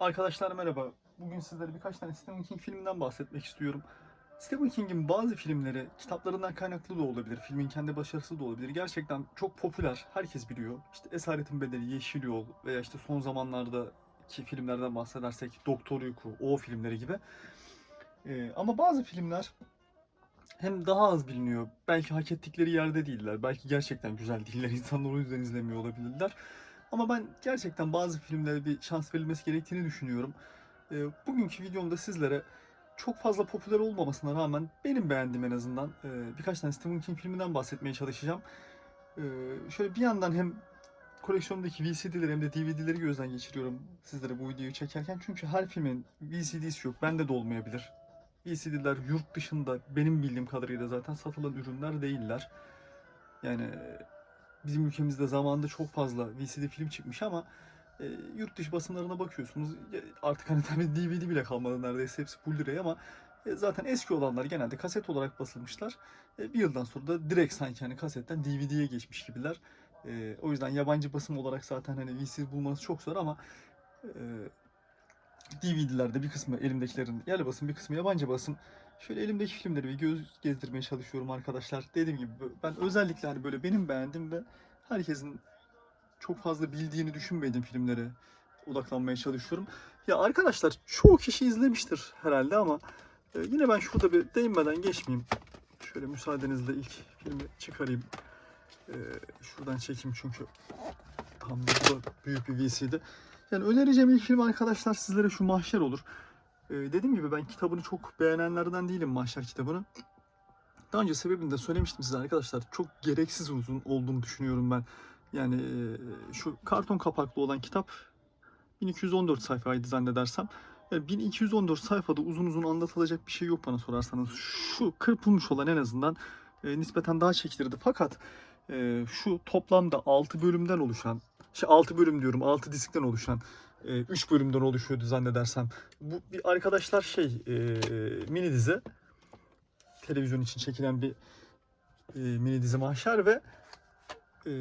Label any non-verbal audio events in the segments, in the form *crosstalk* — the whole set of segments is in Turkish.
Arkadaşlar merhaba. Bugün sizlere birkaç tane Stephen King filminden bahsetmek istiyorum. Stephen King'in bazı filmleri kitaplarından kaynaklı da olabilir, filmin kendi başarısı da olabilir. Gerçekten çok popüler, herkes biliyor. İşte Esaretin Bedeli, Yeşil Yol veya işte son zamanlardaki filmlerden bahsedersek Doktor Uyku, O filmleri gibi. Ee, ama bazı filmler hem daha az biliniyor, belki hak ettikleri yerde değiller, belki gerçekten güzel değiller, insanlar o yüzden izlemiyor olabilirler. Ama ben gerçekten bazı filmlere bir şans verilmesi gerektiğini düşünüyorum. Ee, bugünkü videomda sizlere çok fazla popüler olmamasına rağmen benim beğendiğim en azından e, birkaç tane Stephen King filminden bahsetmeye çalışacağım. Ee, şöyle bir yandan hem koleksiyonumdaki VCD'leri hem de DVD'leri gözden geçiriyorum sizlere bu videoyu çekerken. Çünkü her filmin VCD'si yok. Bende de olmayabilir. VCD'ler yurt dışında benim bildiğim kadarıyla zaten satılan ürünler değiller. Yani e, bizim ülkemizde zamanında çok fazla VCD film çıkmış ama e, yurt dışı basımlarına bakıyorsunuz artık hani tabii DVD bile kalmadı neredeyse hepsi Blu-ray ama e, zaten eski olanlar genelde kaset olarak basılmışlar. E, bir yıldan sonra da direkt sanki hani kasetten DVD'ye geçmiş gibiler. E, o yüzden yabancı basım olarak zaten hani VCD bulmanız çok zor ama e, DVD'lerde bir kısmı elimdekilerin yerli basım bir kısmı yabancı basım. Şöyle elimdeki filmleri bir göz gezdirmeye çalışıyorum arkadaşlar. Dediğim gibi ben özellikle hani böyle benim beğendiğim ve herkesin çok fazla bildiğini düşünmediğim filmlere odaklanmaya çalışıyorum. Ya arkadaşlar çoğu kişi izlemiştir herhalde ama e, yine ben şurada bir değinmeden geçmeyeyim. Şöyle müsaadenizle ilk filmi çıkarayım. E, şuradan çekeyim çünkü tam burada büyük bir VCD. Yani önereceğim ilk film arkadaşlar sizlere şu Mahşer olur. E, dediğim gibi ben kitabını çok beğenenlerden değilim Mahşer kitabını. Daha önce sebebini de söylemiştim size arkadaşlar. Çok gereksiz uzun olduğunu düşünüyorum ben. Yani e, şu karton kapaklı olan kitap 1214 sayfaydı zannedersem. Yani 1214 sayfada uzun uzun anlatılacak bir şey yok bana sorarsanız. Şu kırpılmış olan en azından e, nispeten daha çekilirdi. Fakat e, şu toplamda 6 bölümden oluşan, şey 6 bölüm diyorum 6 diskten oluşan 3 bölümden oluşuyordu zannedersem. Bu bir arkadaşlar şey e, mini dizi televizyon için çekilen bir e, mini dizi mahşer ve e,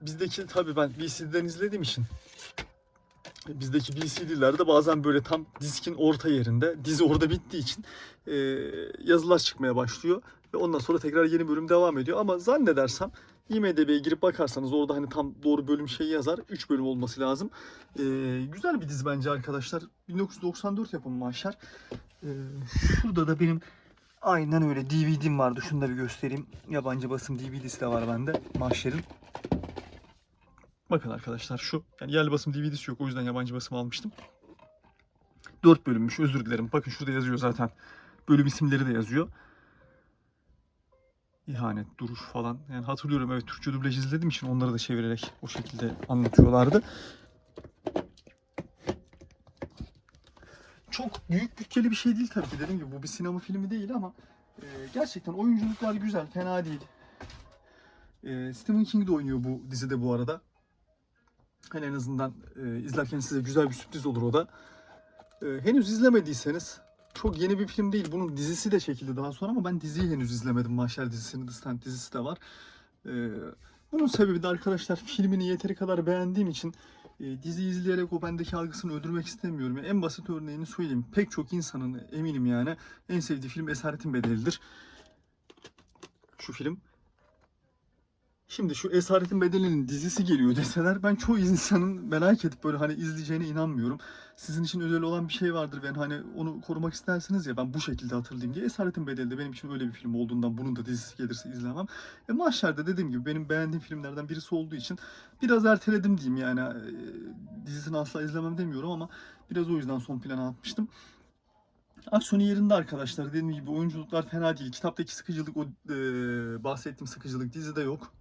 bizdeki tabii ben VCD'den izlediğim için e, bizdeki VCD'lerde bazen böyle tam diskin orta yerinde dizi orada bittiği için e, yazılar çıkmaya başlıyor ve ondan sonra tekrar yeni bölüm devam ediyor ama zannedersem IMDb'ye girip bakarsanız orada hani tam doğru bölüm şeyi yazar. 3 bölüm olması lazım. E, güzel bir dizi bence arkadaşlar. 1994 yapımı Mahşer. E, şurada da benim Aynen öyle DVD'm vardı. Şunu da bir göstereyim. Yabancı basım DVD'si de var bende. Mahşer'in. Bakın arkadaşlar şu. Yani yerli basım DVD'si yok. O yüzden yabancı basım almıştım. 4 bölümmüş. Özür dilerim. Bakın şurada yazıyor zaten. Bölüm isimleri de yazıyor. İhanet, duruş falan. Yani hatırlıyorum evet Türkçe dublaj izlediğim için onları da çevirerek o şekilde anlatıyorlardı. çok büyük bütçeli bir şey değil tabii ki dediğim gibi bu bir sinema filmi değil ama e, gerçekten oyunculuklar güzel fena değil. E, Stephen King de oynuyor bu dizide bu arada. Hani en azından e, izlerken size güzel bir sürpriz olur o da. E, henüz izlemediyseniz çok yeni bir film değil. Bunun dizisi de çekildi daha sonra ama ben diziyi henüz izlemedim. Mahşer dizisinin Stand dizisi de var. E, bunun sebebi de arkadaşlar filmini yeteri kadar beğendiğim için e, dizi izleyerek o bendeki algısını öldürmek istemiyorum. Yani en basit örneğini söyleyeyim. Pek çok insanın eminim yani en sevdiği film Esaretin Bedeli'dir. Şu film. Şimdi şu Esaretin Bedeli'nin dizisi geliyor *laughs* deseler ben çoğu insanın merak edip böyle hani izleyeceğine inanmıyorum. Sizin için özel olan bir şey vardır ben hani onu korumak istersiniz ya ben bu şekilde hatırlayayım diye. Esaretin Bedeli de benim için öyle bir film olduğundan bunun da dizisi gelirse izlemem. E Mahşer'de dediğim gibi benim beğendiğim filmlerden birisi olduğu için biraz erteledim diyeyim yani. E, dizisini asla izlemem demiyorum ama biraz o yüzden son plana atmıştım. Aksiyonu yerinde arkadaşlar. Dediğim gibi oyunculuklar fena değil. Kitaptaki sıkıcılık, o e, bahsettiğim sıkıcılık dizide yok.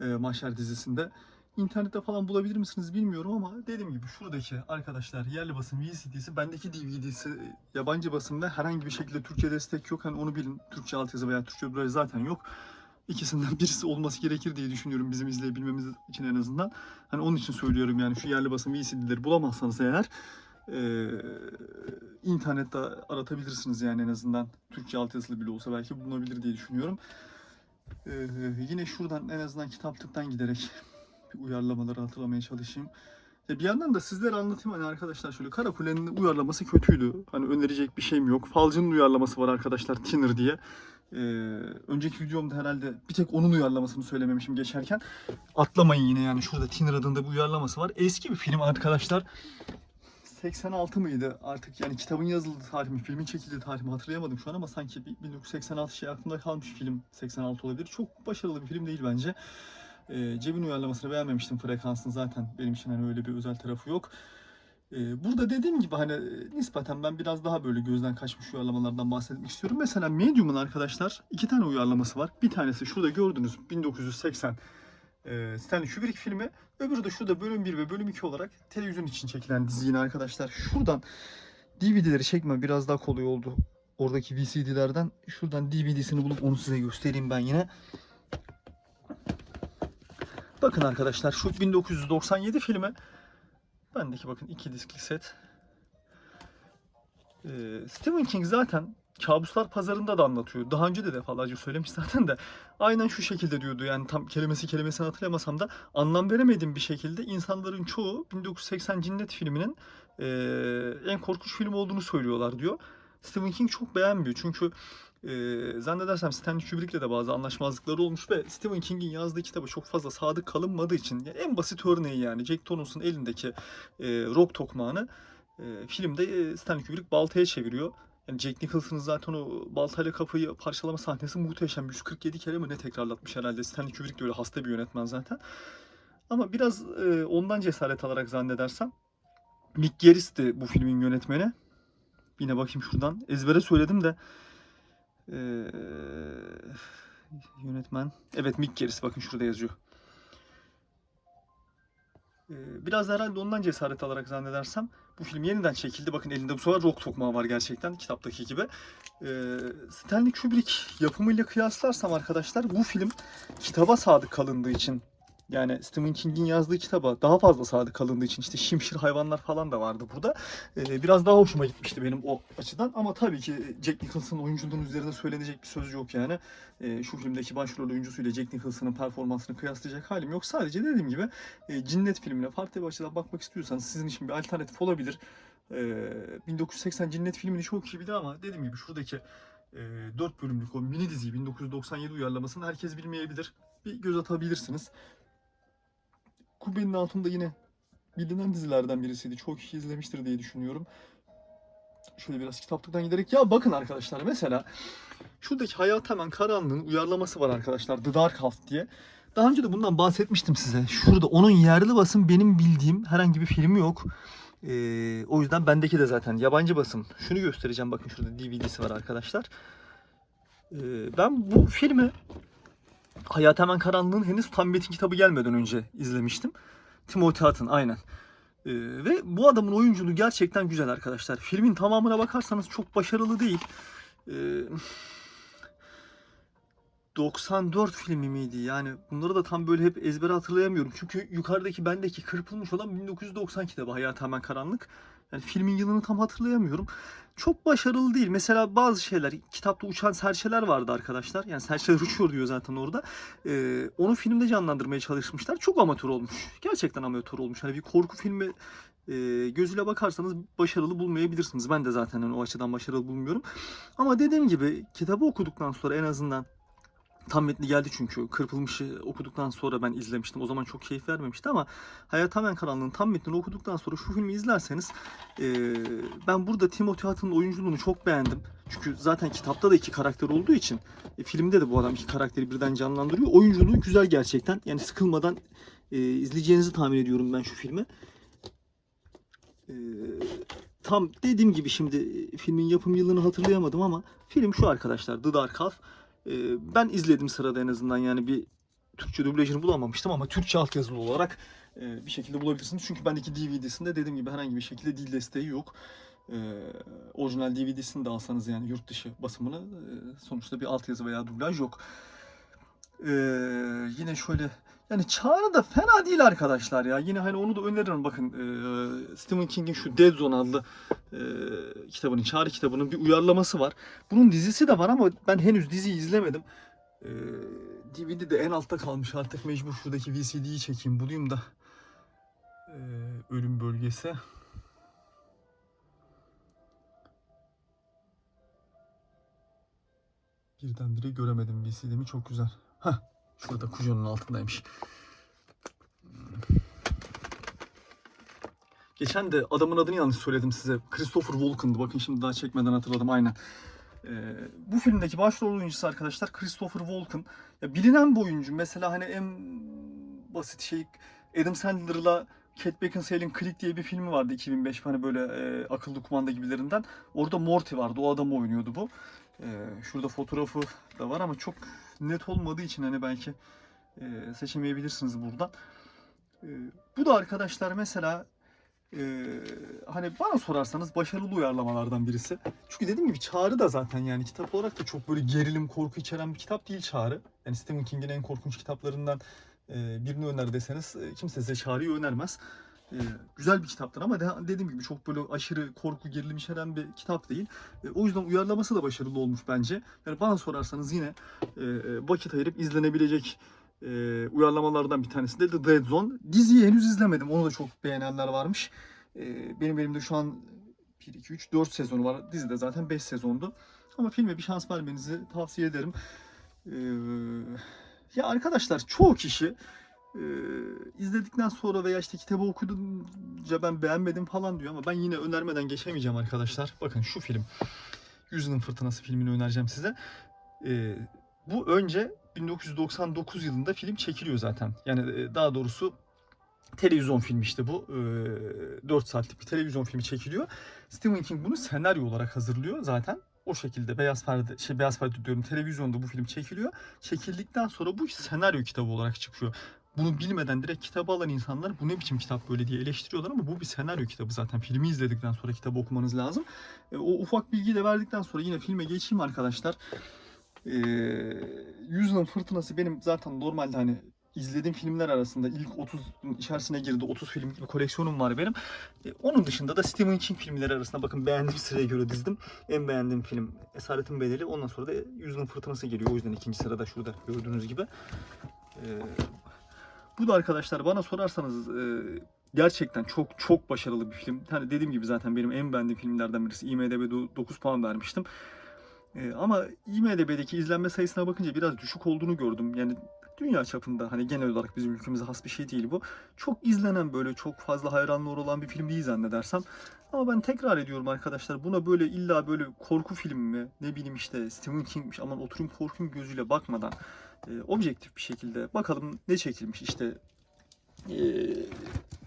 E, Mahşer dizisinde. İnternette falan bulabilir misiniz bilmiyorum ama dediğim gibi şuradaki arkadaşlar yerli basım VCD'si, bendeki DVD'si yabancı basımda herhangi bir şekilde Türkçe destek yok. Hani onu bilin. Türkçe altyazı veya Türkçe dublaj zaten yok. İkisinden *laughs* birisi olması gerekir diye düşünüyorum bizim izleyebilmemiz için en azından. Hani onun için söylüyorum yani şu yerli basım VCD'leri bulamazsanız eğer e, internette aratabilirsiniz yani en azından Türkçe altyazılı bile olsa belki bulunabilir diye düşünüyorum. E, yine şuradan en azından kitaplıktan giderek *laughs* bir uyarlamaları hatırlamaya çalışayım. Ya bir yandan da sizlere anlatayım hani arkadaşlar şöyle Karakule'nin uyarlaması kötüydü. Hani önerecek bir şeyim yok. Falcı'nın uyarlaması var arkadaşlar Thinner diye. Ee, önceki videomda herhalde bir tek onun uyarlamasını söylememişim geçerken. Atlamayın yine yani şurada Thinner adında bir uyarlaması var. Eski bir film arkadaşlar. 86 mıydı artık yani kitabın yazıldığı tarih mi, filmin çekildiği tarih mi hatırlayamadım şu an ama sanki bir 1986 şey aklımda kalmış film 86 olabilir. Çok başarılı bir film değil bence. Ee, cebin uyarlamasını beğenmemiştim frekansın zaten benim için hani öyle bir özel tarafı yok. Ee, burada dediğim gibi hani e, nispeten ben biraz daha böyle gözden kaçmış uyarlamalardan bahsetmek istiyorum. Mesela Medium'un arkadaşlar iki tane uyarlaması var. Bir tanesi şurada gördünüz 1980 e, Stanley Kubrick filmi. Öbürü de şurada bölüm 1 ve bölüm 2 olarak televizyon için çekilen dizi yine arkadaşlar. Şuradan DVD'leri çekme biraz daha kolay oldu. Oradaki VCD'lerden şuradan DVD'sini bulup onu size göstereyim ben yine. Bakın arkadaşlar şu 1997 filmi. Bendeki bakın iki diskli set. Ee, Stephen King zaten kabuslar pazarında da anlatıyor. Daha önce de defalarca söylemiş zaten de. Aynen şu şekilde diyordu yani tam kelimesi kelimesini hatırlamasam da anlam veremediğim bir şekilde insanların çoğu 1980 Cinnet filminin eee, en korkunç film olduğunu söylüyorlar diyor. Stephen King çok beğenmiyor çünkü eee zannedersem Stanley Kubrick'le de bazı anlaşmazlıkları olmuş ve Stephen King'in yazdığı kitaba çok fazla sadık kalınmadığı için ya en basit örneği yani Jack Torrance'ın elindeki eee, rock tokmağını eee, filmde Stanley Kubrick baltaya çeviriyor. Yani Jack Nicholson'ın zaten o baltayla kapıyı parçalama sahnesi muhteşem. 147 kere mi ne tekrarlatmış herhalde. Stanley Kubrick de öyle hasta bir yönetmen zaten. Ama biraz eee, ondan cesaret alarak zannedersem Mick Garris'ti bu filmin yönetmeni. Yine bakayım şuradan. Ezbere söyledim de eee, yönetmen. Evet Mick Garris bakın şurada yazıyor. Eee, Biraz herhalde ondan cesaret alarak zannedersem bu film yeniden çekildi. Bakın elinde bu sefer rock tokmağı var gerçekten kitaptaki gibi. Eee Stanley Kubrick yapımıyla kıyaslarsam arkadaşlar bu film kitaba sadık kalındığı için yani Stephen King'in yazdığı kitaba daha fazla sadık kalındığı için işte şimşir hayvanlar falan da vardı burada. Eee, biraz daha hoşuma gitmişti benim o açıdan ama tabii ki Jack Nicholson'ın oyunculuğunun üzerine söylenecek bir söz yok yani. Eee, şu filmdeki başrol oyuncusuyla Jack Nicholson'ın performansını kıyaslayacak halim yok. Sadece dediğim gibi e, Cinnet filmine farklı bir açıdan bakmak istiyorsanız sizin için bir alternatif olabilir. E, 1980 Cinnet filmini çok iyi bilir ama dediğim gibi şuradaki e, 4 bölümlük o mini diziyi 1997 uyarlamasını herkes bilmeyebilir. Bir göz atabilirsiniz. Kubbenin altında yine bilinen dizilerden birisiydi. Çok kişi izlemiştir diye düşünüyorum. Şöyle biraz kitaplıktan giderek ya bakın arkadaşlar mesela şuradaki Hayat Hemen Karanlığın uyarlaması var arkadaşlar The Dark Half diye. Daha önce de bundan bahsetmiştim size. Şurada onun yerli basım benim bildiğim herhangi bir filmi yok. Ee, o yüzden bendeki de zaten yabancı basım. Şunu göstereceğim bakın şurada DVD'si var arkadaşlar. Ee, ben bu filmi Hayat Hemen Karanlığın henüz tam metin kitabı gelmeden önce izlemiştim. Timothy Hutton aynen. Ee, ve bu adamın oyunculuğu gerçekten güzel arkadaşlar. Filmin tamamına bakarsanız çok başarılı değil. Ee, 94 filmi miydi? Yani bunları da tam böyle hep ezbere hatırlayamıyorum. Çünkü yukarıdaki bendeki kırpılmış olan 1990 kitabı Hayat Hemen Karanlık. Yani filmin yılını tam hatırlayamıyorum. Çok başarılı değil. Mesela bazı şeyler, kitapta uçan serçeler vardı arkadaşlar. Yani serçeler uçuyor diyor zaten orada. Ee, onu filmde canlandırmaya çalışmışlar. Çok amatör olmuş. Gerçekten amatör olmuş. Hani bir korku filmi e, gözüyle bakarsanız başarılı bulmayabilirsiniz. Ben de zaten hani o açıdan başarılı bulmuyorum. Ama dediğim gibi kitabı okuduktan sonra en azından tam metni geldi çünkü. Kırpılmış'ı okuduktan sonra ben izlemiştim. O zaman çok keyif vermemişti ama Hayat Hemen Karanlığı'nın tam metnini okuduktan sonra şu filmi izlerseniz eee, ben burada Timothy Hutton'ın oyunculuğunu çok beğendim. Çünkü zaten kitapta da iki karakter olduğu için e, filmde de bu adam iki karakteri birden canlandırıyor. Oyunculuğu güzel gerçekten. Yani sıkılmadan e, izleyeceğinizi tahmin ediyorum ben şu filmi. Eee, tam dediğim gibi şimdi e, filmin yapım yılını hatırlayamadım ama film şu arkadaşlar The Dark Half. Ee, ben izledim sırada en azından yani bir Türkçe dublajını bulamamıştım ama Türkçe altyazılı olarak e, bir şekilde bulabilirsiniz. Çünkü bendeki DVD'sinde dediğim gibi herhangi bir şekilde dil desteği yok. Ee, orijinal DVD'sini de alsanız yani yurt dışı basımını e, sonuçta bir altyazı veya dublaj yok. Ee, yine şöyle yani Çağrı da fena değil arkadaşlar ya. Yine hani onu da öneririm bakın. e, Stephen King'in şu Dead Zone adlı e, kitabının, Çağrı kitabının bir uyarlaması var. Bunun dizisi de var ama ben henüz diziyi izlemedim. E, DVD de en altta kalmış artık mecbur şuradaki VCD'yi çekeyim bulayım da. E, ölüm bölgesi. Birdenbire göremedim VCD'mi çok güzel. Hah şurada kujonun altındaymış. Geçen de adamın adını yanlış söyledim size. Christopher Walken'dı. Bakın şimdi daha çekmeden hatırladım aynen. Ee, bu filmdeki başrol oyuncusu arkadaşlar Christopher Walken. Ya bilinen bir oyuncu. Mesela hani en basit şey Adam Sandler'la Kate Beckinsale'in Click diye bir filmi vardı 2005 hani böyle e, akıllı kumanda gibilerinden. Orada Morty vardı. O adamı oynuyordu bu. Ee, şurada fotoğrafı da var ama çok net olmadığı için hani belki e, seçemeyebilirsiniz buradan. Ee, bu da arkadaşlar mesela e, hani bana sorarsanız başarılı uyarlamalardan birisi. Çünkü dediğim gibi Çağrı da zaten yani kitap olarak da çok böyle gerilim, korku içeren bir kitap değil Çağrı. Yani Stephen King'in en korkunç kitaplarından e, birini öner deseniz kimse size Çağrı'yı önermez. E, güzel bir kitaptır ama de, dediğim gibi çok böyle aşırı korku, gerilim içeren bir kitap değil. E, o yüzden uyarlaması da başarılı olmuş bence. Yani bana sorarsanız yine e, e, vakit ayırıp izlenebilecek e, uyarlamalardan bir tanesi de The Dead Zone. Diziyi henüz izlemedim. Onu da çok beğenenler varmış. E, benim elimde şu an 1, 2, 3, 4 sezonu var. Dizide zaten 5 sezondu. Ama filme bir şans vermenizi tavsiye ederim. E, ya arkadaşlar çoğu kişi e, izledikten sonra veya işte kitabı okudunca ben beğenmedim falan diyor ama ben yine önermeden geçemeyeceğim arkadaşlar. Bakın şu film. Yüzünün Fırtınası filmini önereceğim size. E, bu önce 1999 yılında film çekiliyor zaten. Yani e, daha doğrusu televizyon filmi işte bu. E, 4 saatlik bir televizyon filmi çekiliyor. Stephen King bunu senaryo olarak hazırlıyor zaten. O şekilde Beyaz Perde, şey Beyaz Perde diyorum televizyonda bu film çekiliyor. Çekildikten sonra bu senaryo kitabı olarak çıkıyor. Bunu bilmeden direkt kitabı alan insanlar bu ne biçim kitap böyle diye eleştiriyorlar ama bu bir senaryo kitabı zaten. Filmi izledikten sonra kitabı okumanız lazım. E, o ufak bilgiyi de verdikten sonra yine filme geçeyim arkadaşlar. Ee, Yüzyılın Fırtınası benim zaten normalde hani izlediğim filmler arasında ilk 30 içerisine girdi. 30 film gibi koleksiyonum var benim. Ee, onun dışında da Stephen King filmleri arasında bakın beğendiğim sıraya göre dizdim. En beğendiğim film Esaretin Bedeli. Ondan sonra da Yüzyılın Fırtınası geliyor. O yüzden ikinci sırada şurada gördüğünüz gibi. Ee, bu da arkadaşlar bana sorarsanız e, gerçekten çok çok başarılı bir film. Hani dediğim gibi zaten benim en beğendiğim filmlerden birisi. IMDb'de 9 puan vermiştim. Ee, ama IMDb'deki izlenme sayısına bakınca biraz düşük olduğunu gördüm. Yani dünya çapında hani genel olarak bizim ülkemize has bir şey değil bu. Çok izlenen böyle çok fazla hayranları olan bir film değil zannedersem. Ama ben tekrar ediyorum arkadaşlar buna böyle illa böyle korku filmi mi ne bileyim işte Stephen King'miş aman oturayım korkayım gözüyle bakmadan e, objektif bir şekilde bakalım ne çekilmiş işte e,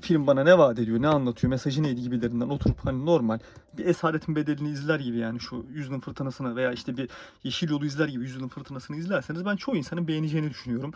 film bana ne vaat ediyor, ne anlatıyor, mesajı neydi gibilerinden oturup hani normal bir esaretin bedelini izler gibi yani şu Yüzyılın Fırtınası'nı veya işte bir Yeşil Yolu izler gibi Yüzyılın Fırtınası'nı izlerseniz ben çoğu insanın beğeneceğini düşünüyorum.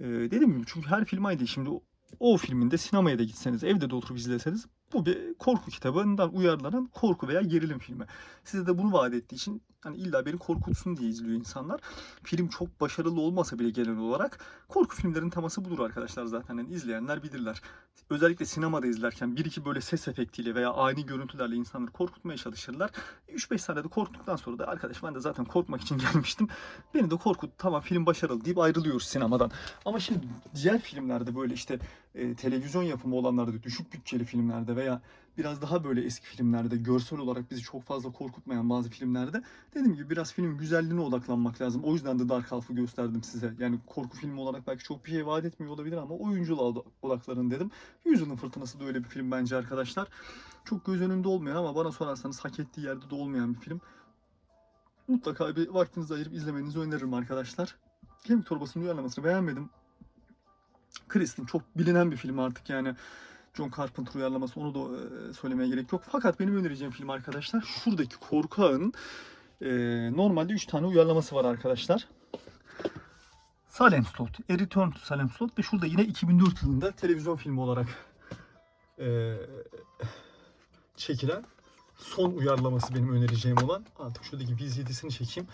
Ee, dediğim gibi çünkü her film aynı. Şimdi o, o filminde sinemaya da gitseniz, evde de oturup izleseniz bu bir korku kitabından uyarlanan korku veya gerilim filmi. Size de bunu vaat ettiği için hani illa beni korkutsun diye izliyor insanlar. Film çok başarılı olmasa bile genel olarak korku filmlerin teması budur arkadaşlar zaten. Yani izleyenler bilirler. Özellikle sinemada izlerken bir iki böyle ses efektiyle veya ani görüntülerle insanları korkutmaya çalışırlar. 3-5 saniyede korktuktan sonra da arkadaş ben de zaten korkmak için *laughs* gelmiştim. Beni de korkut tamam film başarılı deyip ayrılıyoruz sinemadan. Ama şimdi diğer filmlerde böyle işte e, televizyon yapımı olanlarda düşük bütçeli filmlerde veya biraz daha böyle eski filmlerde görsel olarak bizi çok fazla korkutmayan bazı filmlerde dediğim gibi biraz filmin güzelliğine odaklanmak lazım. O yüzden de Dark Half'ı gösterdim size. Yani korku filmi olarak belki çok bir şey vaat etmiyor olabilir ama oyunculuğa oda- odaklanın dedim. Yüzyılın Fırtınası da öyle bir film bence arkadaşlar. Çok göz önünde olmayan ama bana sorarsanız hak ettiği yerde de olmayan bir film. Mutlaka bir vaktinizi ayırıp izlemenizi öneririm arkadaşlar. Kemik Torbası'nın uyarlamasını beğenmedim. Kristen çok bilinen bir film artık yani. John Carpenter uyarlaması onu da e, söylemeye gerek yok. Fakat benim önereceğim film arkadaşlar şuradaki korku ağının e, normalde 3 tane uyarlaması var arkadaşlar. Salem Slot, A Return to Salem Slot ve şurada yine 2004 yılında televizyon filmi olarak e, çekilen son uyarlaması benim önereceğim olan. Artık şuradaki VCD'sini çekeyim.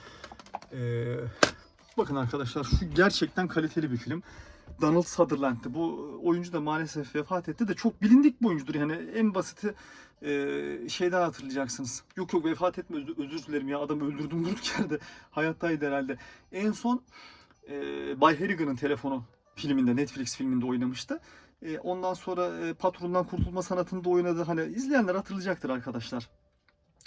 E, bakın arkadaşlar şu gerçekten kaliteli bir film. Donald Sutherland'ti. Bu oyuncu da maalesef vefat etti de çok bilindik bir oyuncudur. Yani en basiti e, şeyden hatırlayacaksınız. Yok yok vefat etme özür, özür dilerim ya adamı öldürdüm *laughs* durduk yerde. Hayattaydı herhalde. En son e, Bay Harrigan'ın telefonu filminde Netflix filminde oynamıştı. E, ondan sonra e, patrondan kurtulma sanatında oynadı. Hani izleyenler hatırlayacaktır arkadaşlar.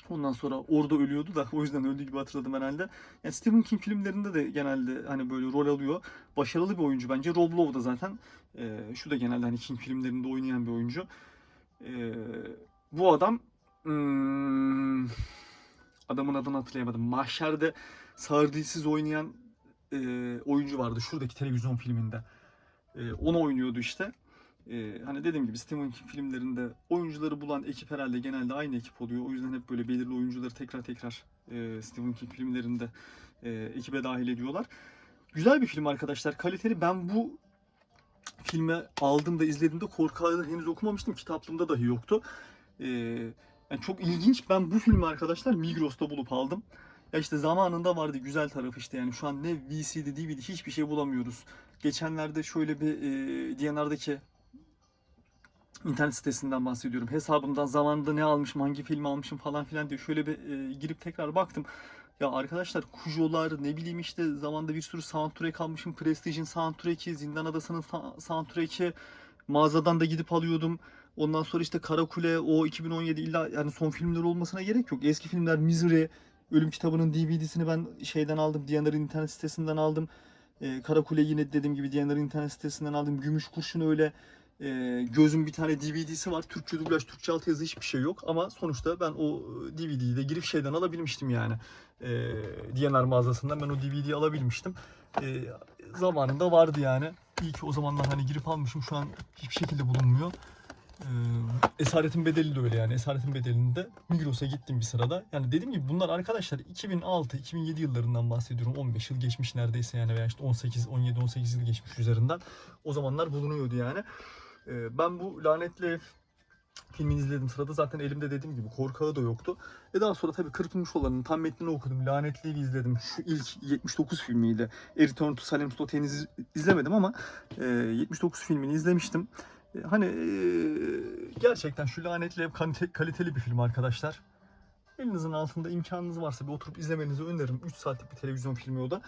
Ondan sonra orada ölüyordu da o yüzden öldüğü gibi hatırladım herhalde. Yani Stephen King filmlerinde de genelde hani böyle rol alıyor. Başarılı bir oyuncu bence. Rob Lowe da zaten e, şu da genelde hani King filmlerinde oynayan bir oyuncu. E, bu adam hmm, adamın adını hatırlayamadım. Mahşer'de sağır dilsiz oynayan e, oyuncu vardı şuradaki televizyon filminde. E, onu oynuyordu işte. E, hani dediğim gibi Stephen King filmlerinde oyuncuları bulan ekip herhalde genelde aynı ekip oluyor. O yüzden hep böyle belirli oyuncuları tekrar tekrar e, Stephen King filmlerinde e, ekibe dahil ediyorlar. Güzel bir film arkadaşlar. Kaliteli. Ben bu filmi aldığımda izlediğimde korku henüz okumamıştım. Kitaplığımda dahi yoktu. E, yani çok ilginç. Ben bu filmi arkadaşlar Migros'ta bulup aldım. Ya işte zamanında vardı güzel tarafı işte yani şu an ne VCD, DVD hiçbir şey bulamıyoruz. Geçenlerde şöyle bir e, DNR'daki internet sitesinden bahsediyorum. Hesabımdan zamanında ne almışım, hangi filmi almışım falan filan diye şöyle bir e, girip tekrar baktım. Ya arkadaşlar Kujolar ne bileyim işte zamanda bir sürü soundtrack almışım. Prestige'in soundtrack'i, Zindan Adası'nın soundtrack'i mağazadan da gidip alıyordum. Ondan sonra işte Karakule o 2017 illa yani son filmler olmasına gerek yok. Eski filmler Misery, Ölüm Kitabı'nın DVD'sini ben şeyden aldım. Diyanar'ın internet sitesinden aldım. Ee, Karakule yine dediğim gibi Diyanar'ın internet sitesinden aldım. Gümüş Kurşun öyle. Ee, Gözün bir tane DVD'si var. Türkçe dublaj, Türkçe altyazı hiçbir şey yok. Ama sonuçta ben o DVD'yi de girip şeyden alabilmiştim yani. Ee, DNR mağazasından ben o DVD'yi alabilmiştim. Ee, zamanında vardı yani. İyi ki o zamanlar hani girip almışım. Şu an hiçbir şekilde bulunmuyor. Ee, Esaretin Bedeli de öyle yani. Esaretin Bedeli'nde Migros'a gittim bir sırada. Yani dediğim gibi bunlar arkadaşlar 2006-2007 yıllarından bahsediyorum. 15 yıl geçmiş neredeyse yani veya işte 18, 17, 18 yıl geçmiş üzerinden. O zamanlar bulunuyordu yani. Ee, ben bu lanetli ev filmini izledim sırada zaten elimde dediğim gibi korkağı da yoktu. Ve daha sonra tabii kırpılmış olanın tam metnini okudum. Lanetli Evi izledim. Şu ilk 79 filmiydi. A Return to Salem henüz izlemedim ama e, 79 filmini izlemiştim. E, Hani e, gerçekten şu lanetli ev kalite- kaliteli bir film arkadaşlar. Elinizin altında imkanınız varsa bir oturup izlemenizi öneririm. 3 saatlik bir televizyon filmi o da.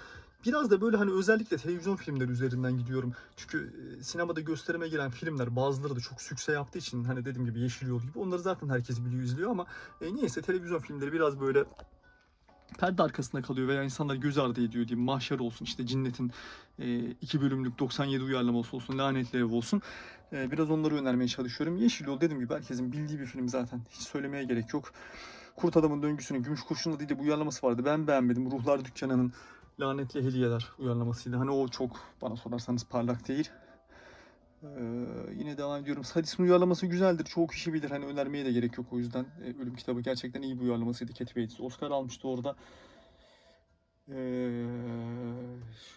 Biraz da böyle hani özellikle televizyon filmleri üzerinden gidiyorum. Çünkü e, sinemada gösterime giren filmler bazıları da çok sükse yaptığı için hani dediğim gibi Yeşil Yol gibi onları zaten herkes biliyor izliyor ama e, niyeyse televizyon filmleri biraz böyle perde arkasında kalıyor veya insanlar göz ardı ediyor diyeyim. Mahşer olsun işte Cinnet'in e, iki bölümlük 97 uyarlaması olsun, Lanetli Ev olsun. E, biraz onları önermeye çalışıyorum. Yeşil Yol dediğim gibi herkesin bildiği bir film zaten. Hiç söylemeye gerek yok. Kurt Adam'ın Döngüsü'nün Gümüş Kurşun'da değil de bu uyarlaması vardı. Ben beğenmedim. Ruhlar Dükkanı'nın Lanetli Hediyeler uyarlamasıydı. Hani o çok bana sorarsanız parlak değil. Ee, yine devam ediyorum. Sadis'in uyarlaması güzeldir. Çoğu kişi bilir. Hani önermeye de gerek yok o yüzden. Ee, Ölüm kitabı gerçekten iyi bir uyarlamasıydı. Kathy Bates. Oscar almıştı orada. Ee,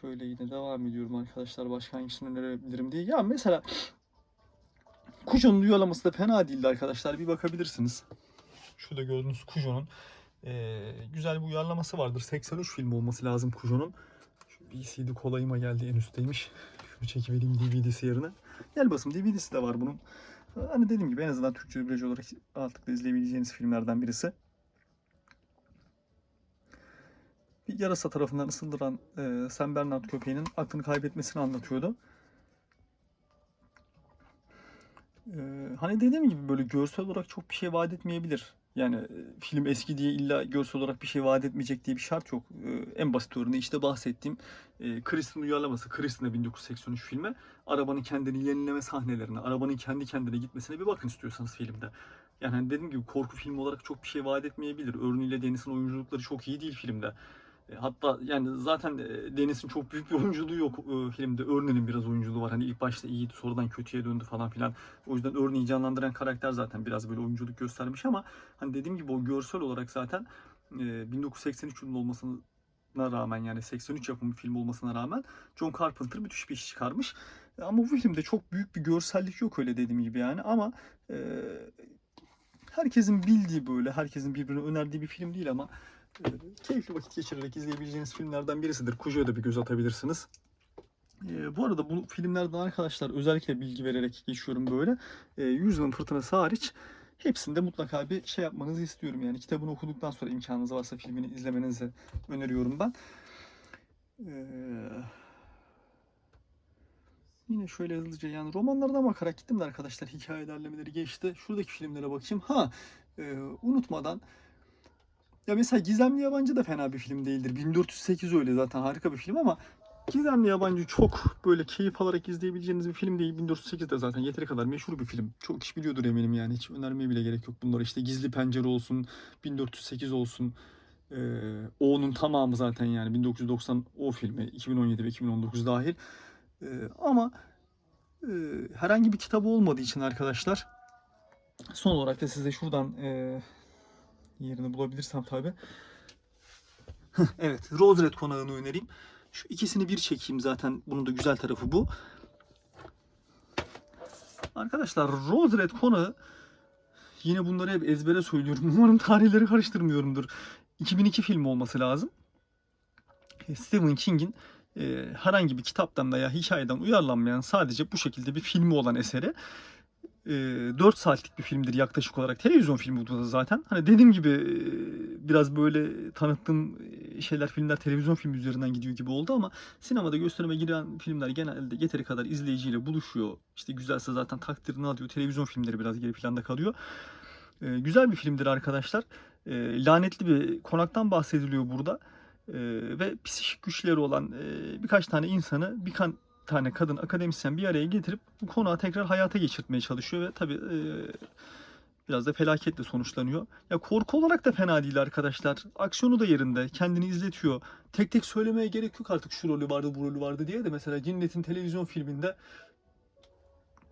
şöyle yine devam ediyorum arkadaşlar. Başka hangisini önerebilirim diye. Ya mesela Kujo'nun uyarlaması da fena değildi arkadaşlar. Bir bakabilirsiniz. Şurada gördüğünüz Kujo'nun ee, güzel bir uyarlaması vardır. 83 film olması lazım Kujo'nun. Şu VCD kolayıma geldi en üstteymiş. Şunu çekivereyim DVD'si yerine. Gel basım DVD'si de var bunun. Hani dediğim gibi en azından Türkçe dublaj olarak rahatlıkla izleyebileceğiniz filmlerden birisi. Bir yarasa tarafından ısındıran e, Sam Bernard köpeğinin aklını kaybetmesini anlatıyordu. Ee, hani dediğim gibi böyle görsel olarak çok bir şey vaat etmeyebilir. Yani e, film eski diye illa görsel olarak bir şey vaat etmeyecek diye bir şart yok. Ee, en basit örneği işte bahsettiğim e, Kristin uyarlaması. Kristin'e 1983 filmi. Arabanın kendini yenileme sahnelerine, arabanın kendi kendine gitmesine bir bakın istiyorsanız filmde. Yani hani dediğim gibi korku filmi olarak çok bir şey vaat etmeyebilir. Örneğin ile Deniz'in oyunculukları çok iyi değil filmde. E, Hatta yani zaten e, Deniz'in çok büyük bir oyunculuğu yok e, filmde. Örneğin biraz oyunculuğu var. Hani ilk başta iyiydi sonradan kötüye döndü falan filan. O yüzden örneği canlandıran karakter zaten biraz böyle oyunculuk göstermiş ama hani dediğim gibi o görsel olarak zaten e, 1983 yılında olmasına rağmen yani 83 yapımı film olmasına rağmen John Carpenter müthiş bir iş çıkarmış. Ama bu filmde çok büyük bir görsellik yok öyle dediğim gibi yani ama herkesin bildiği böyle herkesin birbirine önerdiği bir film değil ama keyifli vakit geçirerek izleyebileceğiniz filmlerden birisidir. Kujo'ya da bir göz atabilirsiniz. E, bu arada bu filmlerden arkadaşlar özellikle bilgi vererek geçiyorum böyle. E, Yüzyılın Fırtınası hariç hepsinde mutlaka bir şey yapmanızı istiyorum. Yani kitabını okuduktan sonra imkanınız varsa filmini izlemenizi öneriyorum ben. E, Yine şöyle hızlıca yani romanlardan bakarak gittim de arkadaşlar hikaye ilerlemeleri geçti. Şuradaki filmlere bakayım. Ha e, unutmadan ya mesela Gizemli Yabancı da fena bir film değildir. 1408 öyle zaten harika bir film ama Gizemli Yabancı çok böyle keyif alarak izleyebileceğiniz bir film değil. 1408 de zaten yeteri kadar meşhur bir film. Çok kişi biliyordur eminim yani. Hiç önermeye bile gerek yok bunları. İşte Gizli Pencere olsun, 1408 olsun. Ee, O'nun tamamı zaten yani 1990 o filmi 2017 ve 2019 dahil. Ee, ama e, herhangi bir kitabı olmadığı için arkadaşlar son olarak da size şuradan e, yerini bulabilirsem tabi. evet, Rose Red konağını önereyim. Şu ikisini bir çekeyim zaten. Bunun da güzel tarafı bu. Arkadaşlar Rose Red konağı yine bunları hep ezbere söylüyorum. *laughs* Umarım tarihleri karıştırmıyorumdur. 2002 filmi olması lazım. E, Stephen King'in e, herhangi bir kitaptan veya hikayeden uyarlanmayan sadece bu şekilde bir filmi olan eseri. E, 4 saatlik bir filmdir yaklaşık olarak. Televizyon filmi bu da zaten. Hani dediğim gibi e, biraz böyle tanıttığım e, şeyler filmler televizyon filmi üzerinden gidiyor gibi oldu ama sinemada gösterime giren filmler genelde yeteri kadar izleyiciyle buluşuyor. İşte güzelse zaten takdirini alıyor. Televizyon filmleri biraz geri planda kalıyor. E, güzel bir filmdir arkadaşlar. E, lanetli bir konaktan bahsediliyor burada. Ve psikik güçleri olan e, birkaç tane insanı birkaç tane kadın akademisyen bir araya getirip bu konağı tekrar hayata geçirtmeye çalışıyor ve tabii e, biraz da felaketle sonuçlanıyor. Ya korku olarak da fena değil arkadaşlar. Aksiyonu da yerinde. Kendini izletiyor. Tek tek söylemeye gerek yok artık şu rolü vardı bu rolü vardı diye de mesela Cinnet'in televizyon filminde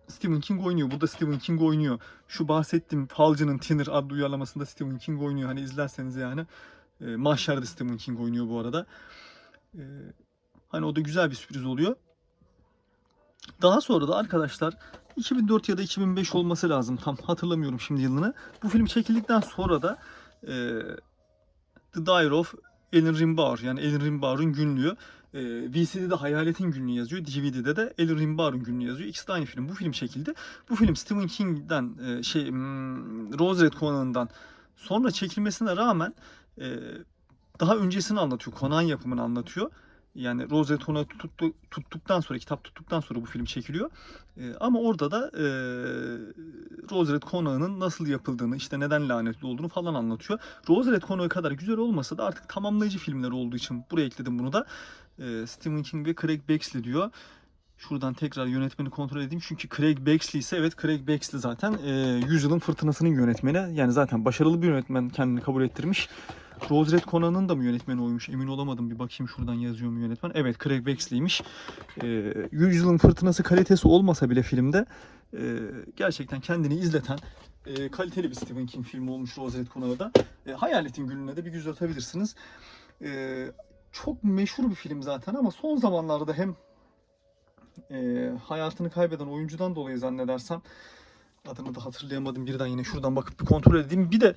Stephen King oynuyor. Burada Stephen King oynuyor. Şu bahsettiğim Falcı'nın Thinner adlı uyarlamasında Stephen King oynuyor. Hani izlerseniz yani. E, Mahşer'de Stephen King oynuyor bu arada. E, hani o da güzel bir sürpriz oluyor. Daha sonra da arkadaşlar 2004 ya da 2005 olması lazım. Tam hatırlamıyorum şimdi yılını. Bu film çekildikten sonra da e, The Diary of Ellen Rimbaud yani Ellen Rimbaud'un günlüğü. E, VCD'de Hayalet'in günlüğü yazıyor. DVD'de de Ellen Rimbaud'un günlüğü yazıyor. İkisi de aynı film. Bu film çekildi. Bu film Stephen King'den e, şey hmm, Rose Red konağından sonra çekilmesine rağmen e, daha öncesini anlatıyor. Konağın yapımını anlatıyor. Yani Rose Red Konağı tuttu, tuttuktan sonra, kitap tuttuktan sonra bu film çekiliyor. E, ama orada da e, Rose Red Konağı'nın nasıl yapıldığını, işte neden lanetli olduğunu falan anlatıyor. Rose Red Konağı kadar güzel olmasa da artık tamamlayıcı filmler olduğu için buraya ekledim bunu da. E, Stephen King ve Craig Bexley diyor. Şuradan tekrar yönetmeni kontrol edeyim. Çünkü Craig Bexley ise evet Craig Bexley zaten e, Yüzyılın Fırtınası'nın yönetmeni. Yani zaten başarılı bir yönetmen kendini kabul ettirmiş. Rose Red Conan'ın da mı yönetmeni oymuş? Emin olamadım. Bir bakayım şuradan yazıyor mu yönetmen. Evet Craig Bexley'miş. E, Yüzyılın Fırtınası kalitesi olmasa bile filmde e, gerçekten kendini izleten e, kaliteli bir Stephen King filmi olmuş Rose Red Conan'da da. E, Hayaletin Gülü'ne de bir göz atabilirsiniz. E, çok meşhur bir film zaten ama son zamanlarda hem e, hayatını kaybeden oyuncudan dolayı zannedersem adını da hatırlayamadım birden yine şuradan bakıp bir kontrol edeyim. Bir de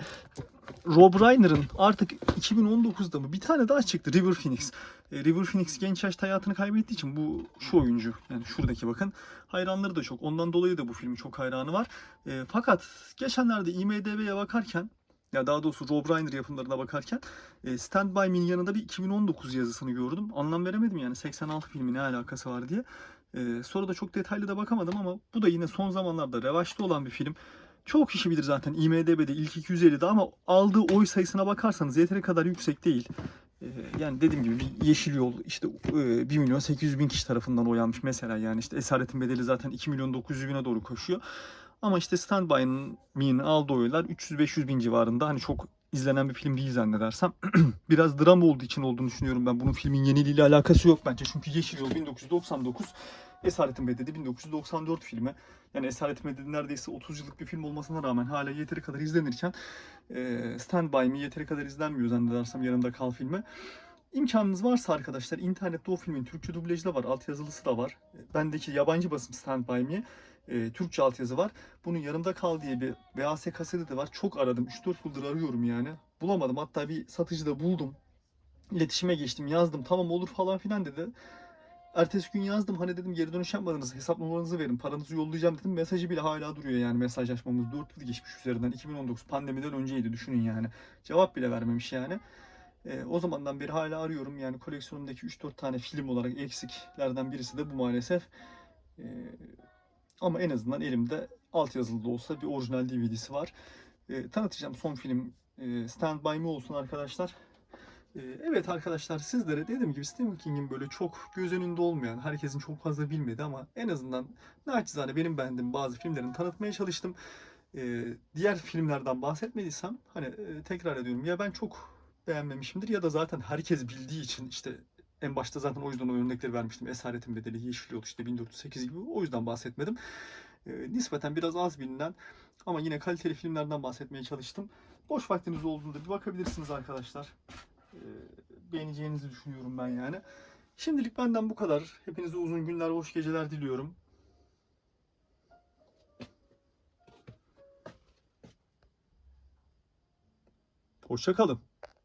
Rob Reiner'ın artık 2019'da mı bir tane daha çıktı River Phoenix. E, River Phoenix genç yaşta hayatını kaybettiği için bu şu oyuncu yani şuradaki bakın hayranları da çok. Ondan dolayı da bu filmin çok hayranı var. E, fakat geçenlerde IMDB'ye bakarken ya daha doğrusu Rob Reiner yapımlarına bakarken e, Stand By Me'nin yanında bir 2019 yazısını gördüm. Anlam veremedim yani 86 filmi ne alakası var diye. Ee, sonra da çok detaylı da bakamadım ama bu da yine son zamanlarda revaçta olan bir film. Çok kişi bilir zaten IMDB'de ilk 250'de ama aldığı oy sayısına bakarsanız yeteri kadar yüksek değil. Ee, yani dediğim gibi bir Yeşil Yol işte e, 1 milyon 800 bin kişi tarafından oy mesela yani işte Esaretin Bedeli zaten 2 milyon 900 bine doğru koşuyor. Ama işte Stand By aldığı oylar 300-500 bin civarında hani çok izlenen bir film değil zannedersem. *clears throat* Biraz dram olduğu için olduğunu düşünüyorum ben. Bunun filmin yeniliğiyle alakası yok bence. Çünkü Yeşil Yol 1999, Esaretin Bedeli 1994 filmi. Yani Esaretin Bedeli neredeyse 30 yıllık bir film olmasına rağmen hala yeteri kadar izlenirken e, Stand By Me yeteri kadar izlenmiyor zannedersem Yanımda Kal filmi. İmkanınız varsa arkadaşlar internette o filmin Türkçe dublajı da var, altyazılısı da var. Bendeki yabancı basım Stand By Me e, Türkçe altyazı var. Bunun yanımda kal diye bir VHS kaseti de var. Çok aradım. 3-4 yıldır arıyorum yani. Bulamadım. Hatta bir satıcıda buldum. İletişime geçtim. Yazdım. Tamam olur falan filan dedi. Ertesi gün yazdım. Hani dedim geri dönüş yapmadınız. Hesap numaranızı verin. Paranızı yollayacağım dedim. Mesajı bile hala duruyor yani mesajlaşmamız. 4 yıl geçmiş üzerinden. 2019 pandemiden önceydi düşünün yani. Cevap bile vermemiş yani. E, o zamandan beri hala arıyorum. Yani koleksiyonumdaki 3-4 tane film olarak eksiklerden birisi de bu maalesef. Ee, ama en azından elimde altyazılı da olsa bir orijinal DVD'si var. Ee, tanıtacağım son film e, Stand By Me olsun arkadaşlar. Ee, evet arkadaşlar sizlere dediğim gibi Stephen King'in böyle çok göz önünde olmayan, herkesin çok fazla bilmediği ama en azından naçizane benim beğendiğim bazı filmlerini tanıtmaya çalıştım. Ee, diğer filmlerden bahsetmediysem hani e, tekrar ediyorum ya ben çok beğenmemişimdir ya da zaten herkes bildiği için işte en başta zaten o yüzden o örnekleri vermiştim. Esaretin Bedeli, Yeşil Yol işte 1408 gibi o yüzden bahsetmedim. Ee, nispeten biraz az bilinen ama yine kaliteli filmlerden bahsetmeye çalıştım. Boş vaktiniz olduğunda bir bakabilirsiniz arkadaşlar. Ee, beğeneceğinizi düşünüyorum ben yani. Şimdilik benden bu kadar. Hepinize uzun günler, hoş geceler diliyorum. Hoşça kalın.